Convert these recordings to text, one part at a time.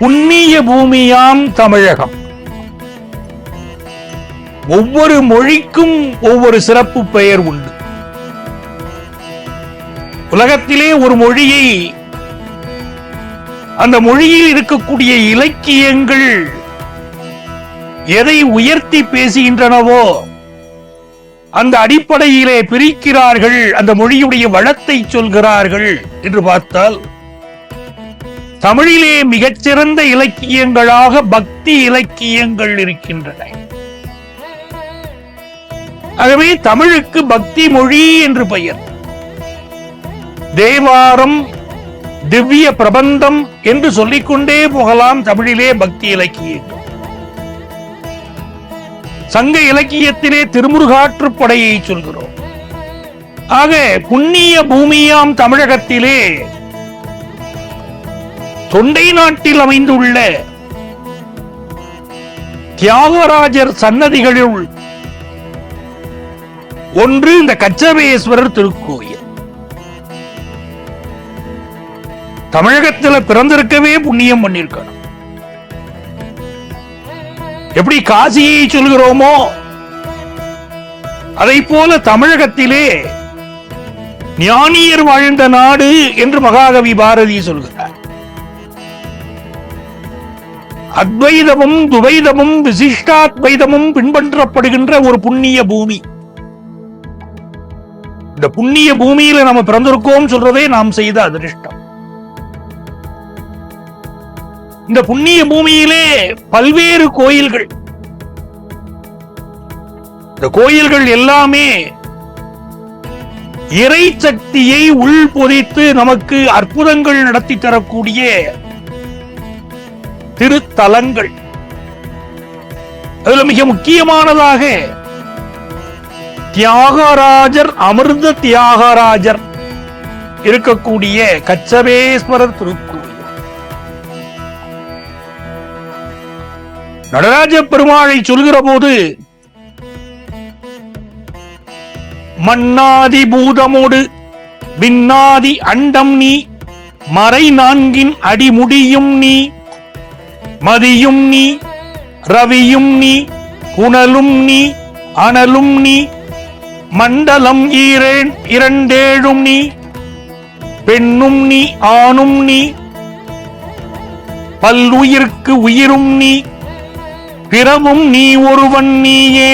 புண்ணிய பூமியாம் தமிழகம். ஒவ்வொரு மொழிக்கும் ஒவ்வொரு சிறப்பு பெயர் உண்டு. உலகத்திலே ஒரு மொழியை அந்த மொழியில் இருக்கக்கூடிய இலக்கியங்கள் எதை உயர்த்தி பேசுகின்றனவோ அந்த அடிப்படையிலே பிரிக்கிறார்கள் அந்த மொழியுடைய வளத்தை சொல்கிறார்கள் என்று பார்த்தால் தமிழிலே மிகச்சிறந்த இலக்கியங்களாக பக்தி இலக்கியங்கள் இருக்கின்றன. ஆகவே தமிழுக்கு பக்தி மொழி என்று பெயர். தேவாரம் திவ்ய பிரபந்தம் என்று சொல்லிக்கொண்டே போகலாம் தமிழிலே பக்தி இலக்கியங்கள். சங்க இலக்கியத்திலே திருமுருகாற்றுப்படையை சொல்கிறோம். ஆக புண்ணிய பூமியாம் தமிழகத்திலே தொண்டை நாட்டில் அமைந்துள்ள தியாகராஜர் சன்னதிகளுள் ஒன்று இந்த கச்சபேஸ்வரர் திருக்கோயில். தமிழகத்தில் பிறந்திருக்கவே புண்ணியம் பண்ணிருக்கணும். எப்படி காசியை சொல்கிறோமோ அதை போல தமிழகத்திலே ஞானியர் வாழ்ந்த நாடு என்று மகாகவி பாரதி சொல்கிறார். அத்வைதமும் துவைதமும் விசிஷ்டாத்வைதமும் பின்பற்றப்படுகின்ற ஒரு புண்ணிய பூமி. இந்த புண்ணிய பூமியில நம்ம பிறந்திருக்கோம் சொல்றதே நாம் செய்த அதிர்ஷ்டம். இந்த புண்ணிய பூமியிலே பல்வேறு கோயில்கள். இந்த கோயில்கள் எல்லாமே இறை சக்தியை உள் பொதித்து நமக்கு அற்புதங்கள் நடத்தி தரக்கூடிய தலங்கள் அதுல மிக முக்கியமானதாக தியாகராஜர் அமிர்த தியாகராஜர் இருக்கக்கூடிய கச்சபேஸ்வரர் திருக்கோயில் நடராஜ பெருமாளை சொல்கிற போது மன்னாதி பூதமோடு விண்ணாதி அண்டம் நீ மறை நான்கின் அடிமுடியும் நீ மதியும் நீ ரவியும் நீ புனலும் நீ அனலும் நீ மண்டலம் ஈரேன் இரண்டேழும் நீ பெண்ணும் நீ ஆணும் நீ பல்லுயிர்க்கு உயிரும் நீ பிறவும் நீ ஒருவன் நீயே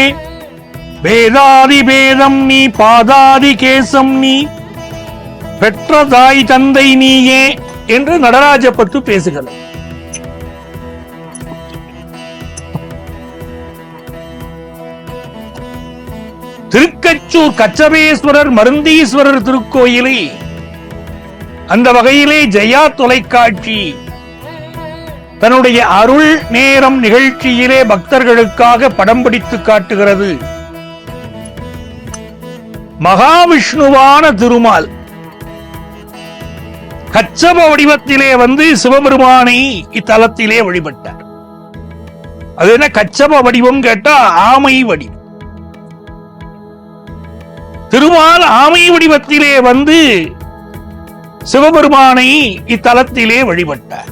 வேதாதி பேதம் நீ பாதாதி கேசம் நீ பெற்ற தாய் தந்தை நீயே என்று நடராஜப்பட்டு பேசுகிறார். திருக்கச்சூர் கச்சபேஸ்வரர் மருந்தீஸ்வரர் திருக்கோயிலை. அந்த வகையிலே ஜெயா தொலைக்காட்சி. தன்னுடைய அருள் நேரம் நிகழ்ச்சியிலே பக்தர்களுக்காக படம் பிடித்து காட்டுகிறது. மகாவிஷ்ணுவான திருமால். கச்சப வடிவத்திலே வந்து சிவபெருமானை இத்தலத்திலே வழிபட்டார். அது என்ன கச்சப வடிவம் கேட்டா ஆமை வடிவம். திருமால் ஆமை வடிவத்திலே வந்து சிவபெருமானை இத்தலத்திலே வழிபட்டார்.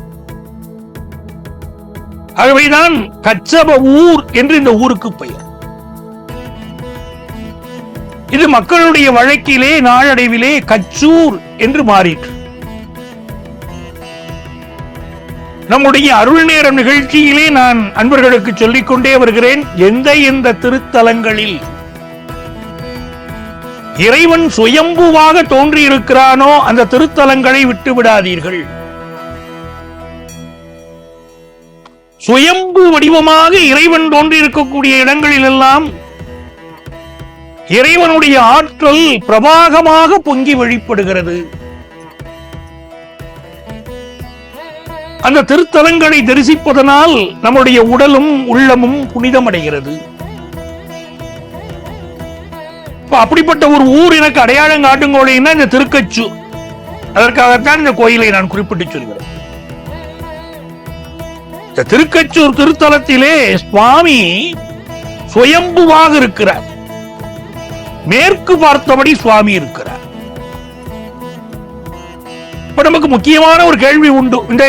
ஆகவேதான் கச்சப ஊர் என்று இந்த ஊருக்கு பெயர். இது மக்களுடைய வழக்கிலே நாளடைவிலே கச்சூர் என்று மாறிற்று. நம்முடைய அருள் நேரம் நிகழ்ச்சியிலே நான் அன்பர்களுக்கு சொல்லிக்கொண்டே வருகிறேன். எந்த எந்த திருத்தலங்களில் இறைவன் சுயம்புவாக தோன்றியிருக்கிறானோ அந்த திருத்தலங்களை விட்டு விடாதீர்கள் சுயம்பு வடிவமாக இறைவன் தோன்றியிருக்கக்கூடிய இடங்களில் எல்லாம் இறைவனுடைய ஆற்றல் பிரபாகமாக பொங்கி வெளிப்படுகிறது. அந்த திருத்தலங்களை தரிசிப்பதனால் நம்முடைய உடலும் உள்ளமும் புனிதமடைகிறது. இப்ப அப்படிப்பட்ட ஒரு ஊர் எனக்கு அடையாளம் காட்டுங்கோலின்னா இந்த திருக்கச்சு. அதற்காகத்தான் இந்த கோயிலை நான் குறிப்பிட்டு சொல்கிறேன். இந்த திருக்கச்சூர் திருத்தலத்திலே சுவாமி சுயம்புவாக இருக்கிறார். மேற்கு பார்த்தபடி சுவாமி இருக்கிறார். இப்ப நமக்கு முக்கியமான ஒரு கேள்வி உண்டு. இந்த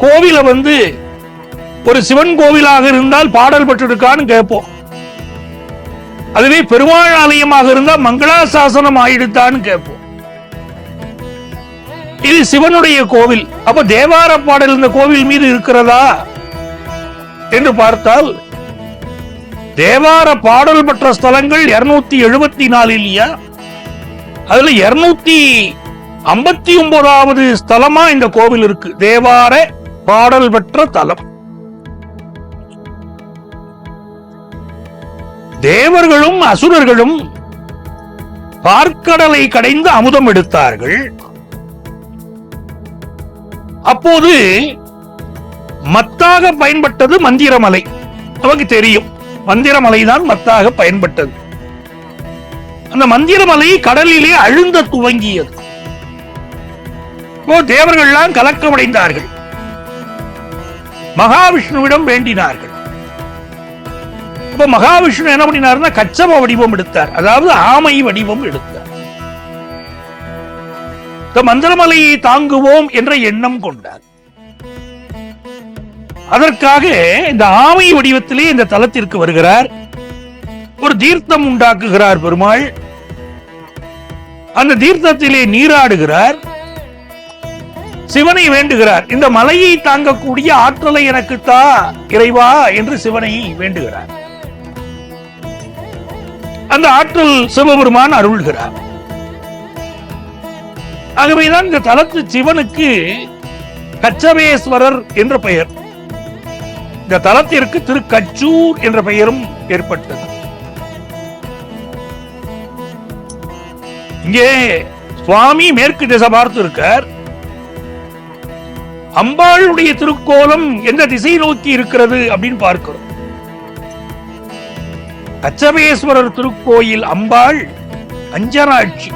கோவில வந்து ஒரு சிவன் கோவிலாக இருந்தால் பாடல் பெற்றிருக்கான்னு கேட்போம். அதுவே பெருமாள் ஆலயமாக இருந்தால் மங்களாசாசனம் ஆயிடுத்தான்னு கேட்போம். இது சிவனுடைய கோவில். அப்ப தேவார பாடல் இந்த கோவில் மீது இருக்கிறதா? என்று பார்த்தால் தேவார பாடல் பெற்ற ஸ்தலங்கள் இருநூத்தி எழுபத்தி நாலு இல்லையா அதுல இருநூத்தி ஐம்பத்தி ஒன்பதாவது ஸ்தலமா இந்த கோவில் இருக்கு. தேவார பாடல் பெற்ற தலம். தேவர்களும் அசுரர்களும் பார்க்கடலை கடைந்து அமுதம் எடுத்தார்கள். அப்போது மத்தாக பயன்பட்டது மந்திரமலை. நமக்கு தெரியும் மந்திரமலை தான் மத்தாக பயன்பட்டது. அந்த மந்திரமலை கடலிலே அழுந்த துவங்கியது. தேவர்கள்லாம் கலக்கமடைந்தார்கள். மகாவிஷ்ணுவிடம் வேண்டினார்கள். அப்ப மகாவிஷ்ணு என்ன பண்ணினார்னா கச்சப வடிவம் எடுத்தார். அதாவது ஆமை வடிவம் எடுத்தார். மந்திரமலையை தாங்குவோம் என்ற எண்ணம் கொண்டார். அதற்காக இந்த ஆமை வடிவத்திலே இந்த தலத்திற்கு வருகிறார். ஒரு தீர்த்தம் உண்டாக்குகிறார் பெருமாள். அந்த தீர்த்தத்திலே நீராடுகிறார். சிவனை வேண்டுகிறார். இந்த மலையை தாங்கக்கூடிய ஆற்றலை எனக்குத்தா இறைவா என்று சிவனை வேண்டுகிறார். அந்த ஆற்றல் சிவபெருமான் அருள்கிறார். ஆகவேதான் இந்த தலத்து சிவனுக்கு கச்சவேஸ்வரர் என்ற பெயர். இந்த தலத்திற்கு திருக்கச்சூர் என்ற பெயரும் ஏற்பட்டது. இங்கே சுவாமி மேற்கு திசை பார்த்து இருக்கார். அம்பாளுடைய திருக்கோலம் எந்த திசை நோக்கி இருக்கிறது அப்படின்னு பார்க்கிறோம். கச்சபேஸ்வரர் திருக்கோயில் அம்பாள் அஞ்சனாட்சி.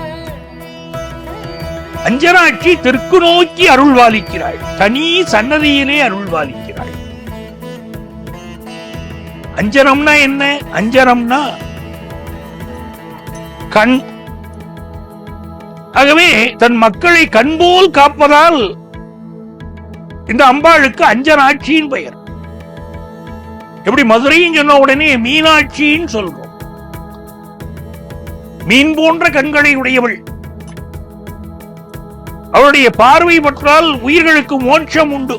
அஞ்சனாட்சி தெற்கு நோக்கி அருள்வாளிக்கிறாள். தனி சன்னதியிலே அருள்வாளிக்கிறாள். அஞ்சனம்னா என்ன? அஞ்சனம்னா கண். ஆகவே தன் மக்களை கண்போல் காப்பதால் இந்த அம்பாளுக்கு அஞ்சனாட்சியின் பெயர். எப்படி மதுரையும் சொன்ன உடனே மீனாட்சின்னு சொல்றோம். மீன் போன்ற கண்களை உடையவள். அவளுடைய பார்வை பற்றால் உயிர்களுக்கு மோட்சம் உண்டு.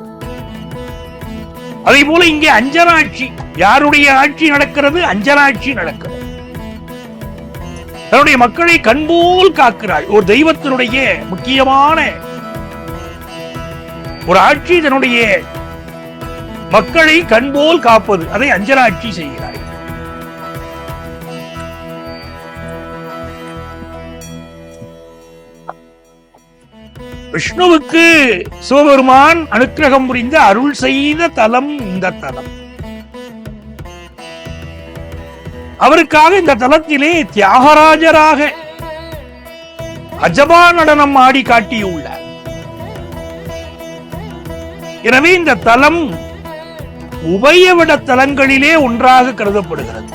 அதே போல இங்கே அஞ்சனாட்சி யாருடைய ஆட்சி நடக்கிறது? அஞ்சனாட்சி நடக்கிறது. தன்னுடைய மக்களை கண்போல் காக்கிறாள். ஒரு தெய்வத்தினுடைய முக்கியமான ஒரு ஆட்சி தன்னுடைய மக்களை கண்போல் காப்பது. அதை அஞ்சலாட்சி செய்கிறார் விஷ்ணுவுக்கு சிவபெருமான் அனுக்கிரகம் புரிந்த அருள் செய்த தலம் இந்த தலம். அவருக்காக இந்த தலத்திலே தியாகராஜராக அஜபா நடனம் ஆடி காட்டியுள்ளார். எனவே இந்த தலம் உபயவிட தலங்களிலே ஒன்றாக கருதப்படுகிறது.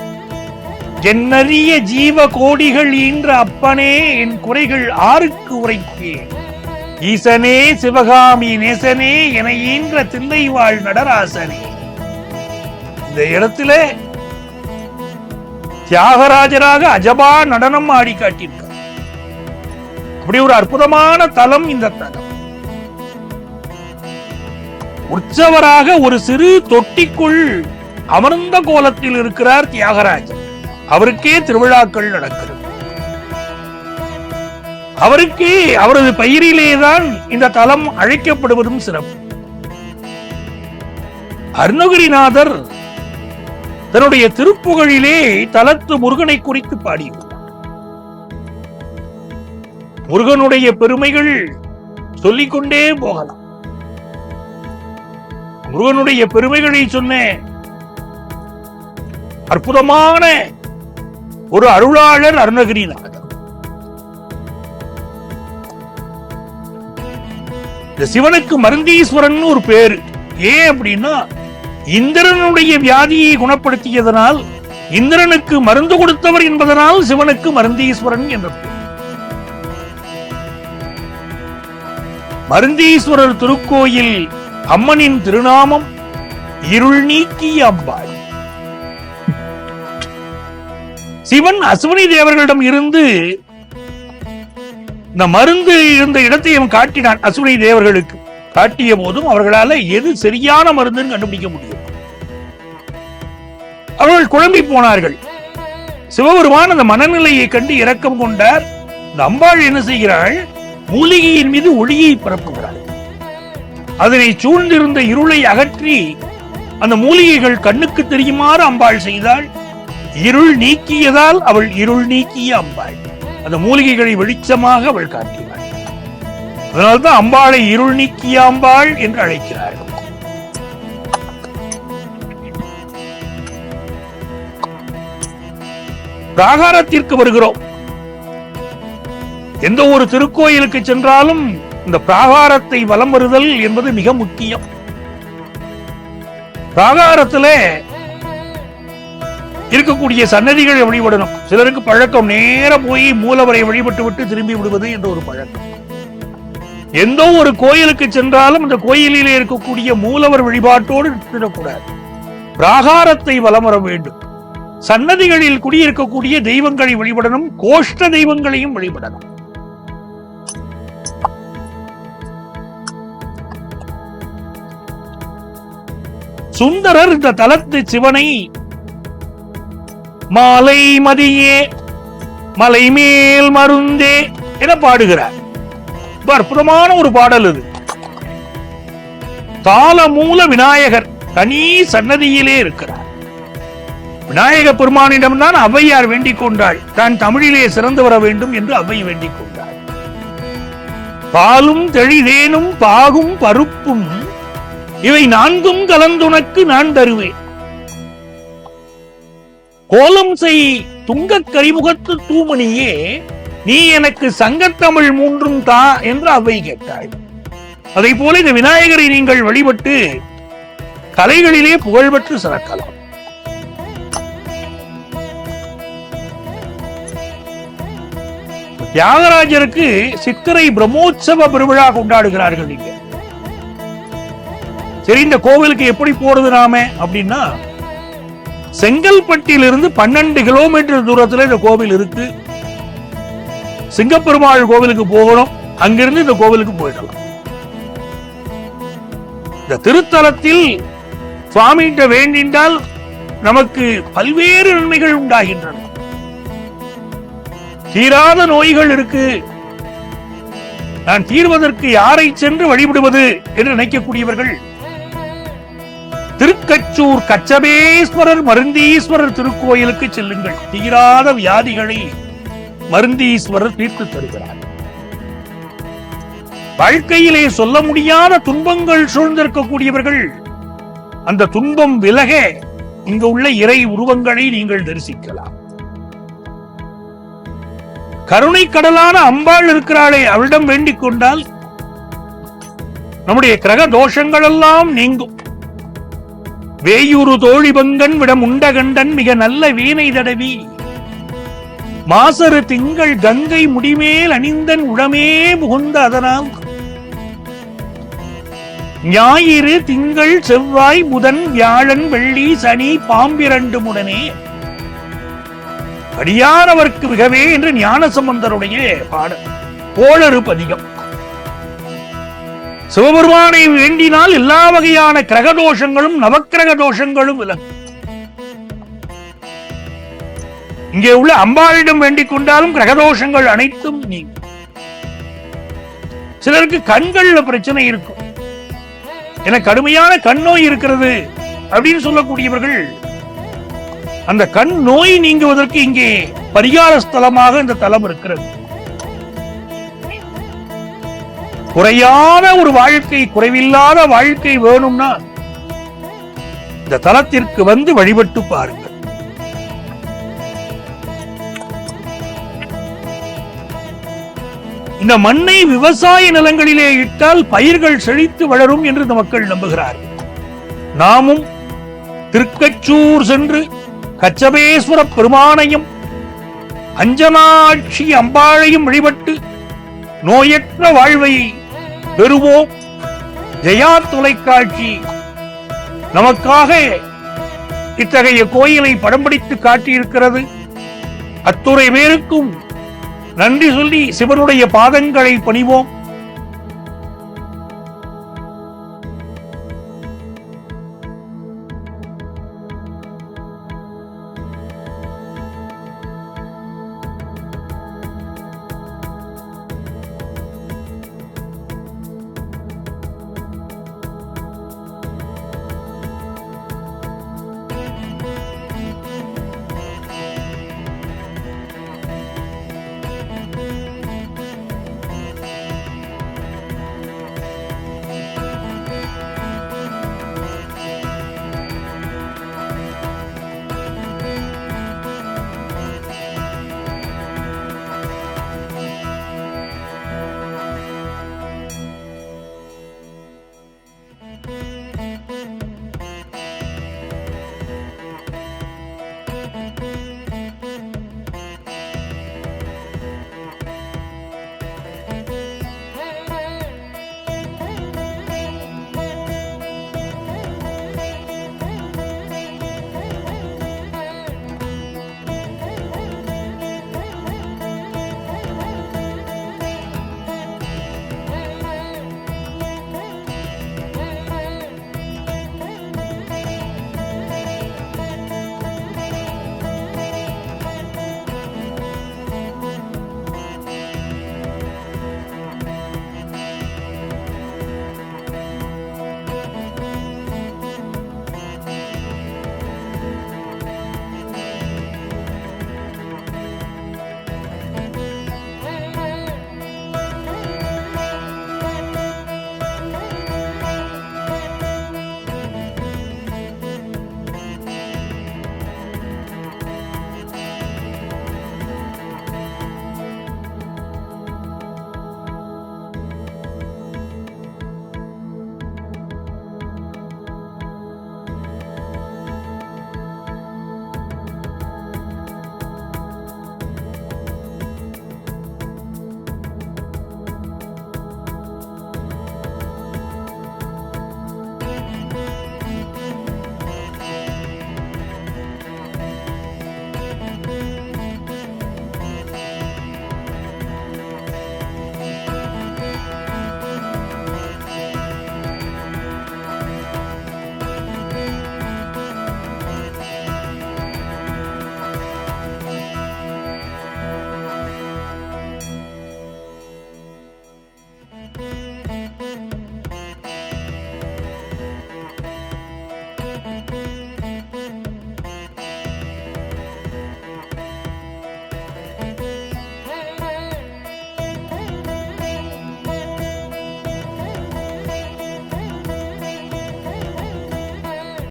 ஜென்னறிய ஜீவ கோடிகள் ஈன்ற அப்பனே என் குறைகள் ஆருக்கு உரைக்கேன் ஈசனே சிவகாமி நேசனே என ஈன்ற தில்லை வாழ் நடராசனே. இந்த இடத்துல தியாகராஜராக அஜபா நடனம் ஆடி காட்டியிருக்கார் அப்படி ஒரு அற்புதமான தலம் இந்த தலம். உற்சவராக ஒரு சிறு தொட்டிக்குள் அமர்ந்த கோலத்தில் இருக்கிறார் தியாகராஜர் அவருக்கே திருவிழாக்கள் நடக்கிறது. அவருக்கே அவரது பயிரிலேதான் இந்த தலம் அழைக்கப்படுவதும் சிறப்பு. அருணகிரிநாதர் தன்னுடைய திருப்புகழிலே தலத்து முருகனை குறித்து பாடியுள்ளார் முருகனுடைய பெருமைகள் சொல்லிக்கொண்டே போகலாம். முருகனுடைய பெருமைகளை சொன்னேன். அற்புதமான ஒரு அருளாளர் அருணகிரிநாதர் இந்த சிவனுக்கு மருந்தீஸ்வரன் ஒரு பேரு. ஏன் அப்படின்னா இந்திரனுடைய வியாதியை குணப்படுத்தியதனால் இந்திரனுக்கு மருந்து கொடுத்தவர் என்பதனால் சிவனுக்கு மருந்தீஸ்வரன் என்ற பெயர் மருந்தீஸ்வரர் திருக்கோயில் அம்மனின் திருநாமம் இருள் நீக்கிய அம்பாள். சிவன் அஸ்வினி தேவர்களிடம் இருந்து இந்த மருந்து இருந்த இடத்தை அவன் காட்டினான் அஸ்வினி தேவர்களுக்கு. காட்டிய போதும் அவர்களால எது சரியான மருந்துன்னு கண்டுபிடிக்க முடியும். அவர்கள் குழம்பி போனார்கள். சிவபெருமான் அந்த மனநிலையை கண்டு இரக்கம் கொண்டார். இந்த அம்பாள் என்ன செய்கிறாள்? மூலிகையின் மீது ஒளியை பரப்புகிறாள். அதனை சூழ்ந்திருந்த இருளை அகற்றி அந்த மூலிகைகள் கண்ணுக்கு தெரியுமாறு அம்பாள் செய்தாள். இருள் நீக்கியதால் அவள் இருள் நீக்கிய அம்பாள். அந்த மூலிகைகளை வெளிச்சமாக அவள் காட்டினாள் அதனால்தான் அம்பாளை இருள் நீக்கிய அம்பாள் என்று அழைக்கிறார்கள் பிராகாரத்திற்கு வருகிறோம். எந்த ஒரு திருக்கோயிலுக்கு சென்றாலும் இந்த பிராகாரத்தை வலம் வருதல் என்பது மிக முக்கியம். பிராகாரத்திலே இருக்கக்கூடிய சன்னதிகளை வழிபடணும். சிலருக்கு பழக்கம் நேர போய் மூலவரை வழிபட்டு விட்டு திரும்பி விடுவது என்ற ஒரு பழக்கம். எந்த ஒரு கோயிலுக்கு சென்றாலும் அந்த கோயிலிலே இருக்கக்கூடிய மூலவர் வழிபாட்டோடு நிறுத்திடக்கூடாது. பிராகாரத்தை வலம் வர வேண்டும். சன்னதிகளில் குடியிருக்கக்கூடிய தெய்வங்களை வழிபடணும் கோஷ்ட தெய்வங்களையும் வழிபடணும். சுந்தரர் இந்த தலத்து சிவனை மாலை மதியே மலை மேல் மருந்தே என பாடுகிறார். ரொம்ப அற்புதமான ஒரு பாடல் இது. தாளமூல விநாயகர் தனி சன்னதியிலே இருக்கிறார். விநாயக பெருமானிடம் தான் ஔவையார் வேண்டிக் கொண்டாள். தான் தமிழிலே சிறந்து வர வேண்டும் என்று அவை வேண்டிக் கொண்டாள். பாலும் தெளிதேனும் பாகும் பருப்பும் இவை நான்கும் கலந்துனக்கு நான் தருவேன். கோலம் செய் துங்க கரிமுகத்து தூமணியே நீ எனக்கு சங்கத்தமிழ் மூன்றும் தா என்று அவை கேட்டாள் அதை போல இந்த விநாயகரை நீங்கள் வழிபட்டு கலைகளிலே புகழ்பெற்று சிறக்கலாம். தியாகராஜருக்கு சித்திரை பிரம்மோற்சவ பெருவிழா கொண்டாடுகிறார்கள் நீங்கள் சரி இந்த கோவிலுக்கு எப்படி போறது நாம? அப்படின்னா செங்கல்பட்டிலிருந்து பன்னெண்டு கிலோமீட்டர் தூரத்துல இந்த கோவில் இருக்கு. சிங்கப்பெருமாள் கோவிலுக்கு போகணும். அங்கிருந்து இந்த கோவிலுக்கு போயிடலாம். இந்த திருத்தலத்தில் சுவாமிகிட்ட வேண்டினால் நமக்கு பல்வேறு நன்மைகள் உண்டாகின்றன. தீராத நோய்கள் இருக்கு. நான் தீர்வதற்கு யாரை சென்று வழிபடுவது என்று நினைக்கக்கூடியவர்கள் திருக்கச்சூர் கச்சபேஸ்வரர் மருந்தீஸ்வரர் திருக்கோயிலுக்கு செல்லுங்கள். தீராத வியாதிகளை மருந்தீஸ்வரர் தீர்த்து தருகிறார். வாழ்க்கையிலே சொல்ல முடியாத துன்பங்கள் சூழ்ந்திருக்கக்கூடியவர்கள் அந்த துன்பம் விலக இங்கு உள்ள இறை உருவங்களை நீங்கள் தரிசிக்கலாம். கருணை கடலான அம்பாள் இருக்கிறாளே அவளிடம் வேண்டிக் கொண்டால் நம்முடைய கிரக தோஷங்கள் எல்லாம் நீங்கும். வேயூரு தோழிபங்கன் விடம் உண்டகண்டன் மிக நல்ல வீணை தடவி. மாசரு திங்கள் கங்கை முடிமேல் அணிந்தன் உடமே புகுந்த அதனால். ஞாயிறு திங்கள் செவ்வாய் புதன் வியாழன் வெள்ளி சனி பாம்பிரண்டு முடனே. அடியானவர்க்கு மிகவே என்று ஞானசம்பந்தருடைய பாடல். கோளறு பதிகம். சிவபெருமானை வேண்டினால் எல்லா வகையான கிரக தோஷங்களும் நவக்கிரக தோஷங்களும் விலகும் இங்கே உள்ள அம்பாளிடம் வேண்டிக் கொண்டாலும் கிரகதோஷங்கள் அனைத்தும் நீங்கும் சிலருக்கு கண்கள்ல பிரச்சனை இருக்கும். என கடுமையான கண் நோய் இருக்கிறது அப்படின்னு சொல்லக்கூடியவர்கள் அந்த கண் நோய் நீங்குவதற்கு இங்கே பரிகார ஸ்தலமாக இந்த தலம் இருக்கிறது. குறையாத ஒரு வாழ்க்கை குறைவில்லாத வாழ்க்கை வேணும்னா இந்த தலத்திற்கு வந்து வழிபட்டு பாருங்கள். இந்த மண்ணை விவசாய நிலங்களிலே இட்டால் பயிர்கள் செழித்து வளரும் என்று இந்த மக்கள் நம்புகிறார்கள். நாமும் திருக்கச்சூர் சென்று கச்சபேஸ்வர பெருமானையும் அஞ்சனாட்சி அம்பாளையும் வழிபட்டு நோயற்ற வாழ்வை பெறுவோம். ஜெயா தொலைக்காட்சி. நமக்காக இத்தகைய கோயிலை படம் பிடித்து காட்டியிருக்கிறது. அத்துறை பேருக்கும் நன்றி சொல்லி சிவனுடைய பாதங்களை பணிவோம்.